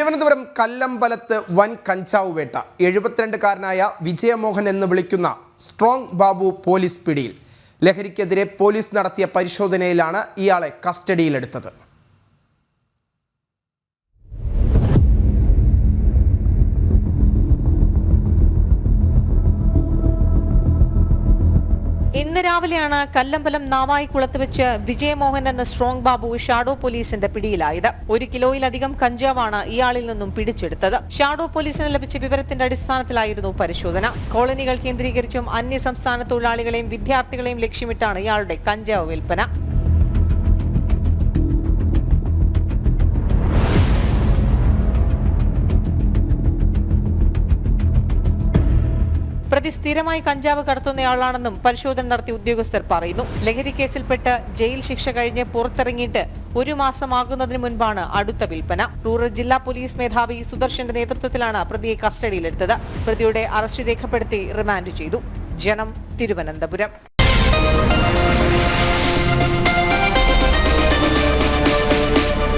തിരുവനന്തപുരം കല്ലമ്പലത്ത് വൻ കഞ്ചാവ് വേട്ട. എഴുപത്തിരണ്ടുകാരനായ വിജയമോഹൻ എന്ന് വിളിക്കുന്ന സ്ട്രോങ് ബാബു പോലീസ് പിടിയിൽ. ലഹരിക്കെതിരെ പോലീസ് നടത്തിയ പരിശോധനയിലാണ് ഇയാളെ കസ്റ്റഡിയിലെടുത്തത്. ഇന്ന് രാവിലെയാണ് കല്ലമ്പലം നാവായിക്കുളത്ത് വെച്ച് വിജയമോഹൻ എന്ന സ്ട്രോങ് ബാബു ഷാഡോ പോലീസിന്റെ പിടിയിലായത്. ഒരു കിലോയിലധികം കഞ്ചാവാണ് ഇയാളിൽ നിന്നും പിടിച്ചെടുത്തത്. ഷാഡോ പോലീസിന് ലഭിച്ച വിവരത്തിന്റെ അടിസ്ഥാനത്തിലായിരുന്നു പരിശോധന. കോളനികൾ കേന്ദ്രീകരിച്ചും അന്യ സംസ്ഥാന തൊഴിലാളികളെയും വിദ്യാർത്ഥികളെയും ലക്ഷ്യമിട്ടാണ് ഇയാളുടെ കഞ്ചാവ് വിൽപ്പന. പ്രതി സ്ഥിരമായി കഞ്ചാവ് കടത്തുന്നയാളാണെന്നും പരിശോധന നടത്തിയ ഉദ്യോഗസ്ഥർ പറയുന്നു. ലഹരി കേസിൽപ്പെട്ട് ജയിൽ ശിക്ഷ കഴിഞ്ഞ് പുറത്തിറങ്ങിയിട്ട് ഒരു മാസമാകുന്നതിന് മുൻപാണ് അടുത്ത വിൽപ്പന. റൂറൽ ജില്ലാ പോലീസ് മേധാവി സുദർശന്റെ നേതൃത്വത്തിലാണ് പ്രതിയെ കസ്റ്റഡിയിലെടുത്തത്. പ്രതിയുടെ അറസ്റ്റ് രേഖപ്പെടുത്തി റിമാൻഡ് ചെയ്തു. ജനം തിരുവനന്തപുരം.